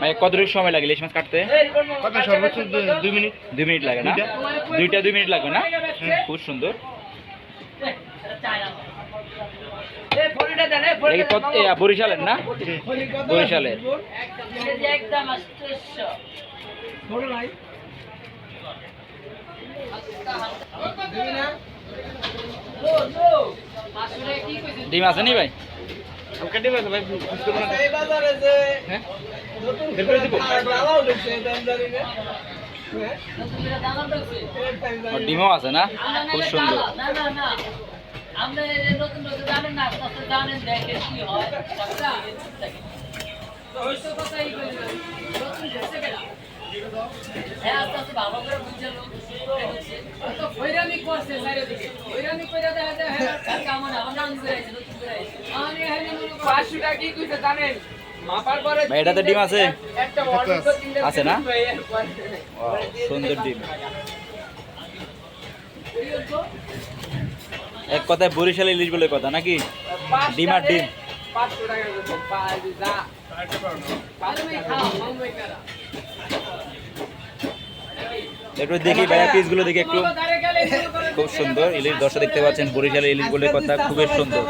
ভাই কত দূর সময় লাগে ইলিশ মাছ কাটতে? কত সর্বোচ্চ দু- দুই মিনিট? দুই মিনিট লাগে না? দুইটা? দুইটা দুই মিনিট লাগবে না? খুব সুন্দর। বরিশালের না? বরিশালের। ডিম আছে নি ভাই? হালকা ডিম আছে ভাই এই বাজারে যে হ্যাঁ? নতুন বের করে দিব? ডালাও ঢুকছে এই না। হ্যাঁ? ডিমও আছে না? খুব সুন্দর। আমরা হয় হ্যাঁ হ্যাঁ এটাতে ডিম আছে? আছে না? সুন্দর ডিম। এক কথায় বরিশাল ইলিশ বলে কথা নাকি? ডিম আর ডিম। পাঁচশো টাকা একটু দেখি ভাইয়া পিসগুলো দেখি একটু। খুব সুন্দর, ইলিশ দর্শক দেখতে পাচ্ছেন, বরিশালের ইলিশগুলোর কথা খুবই সুন্দর।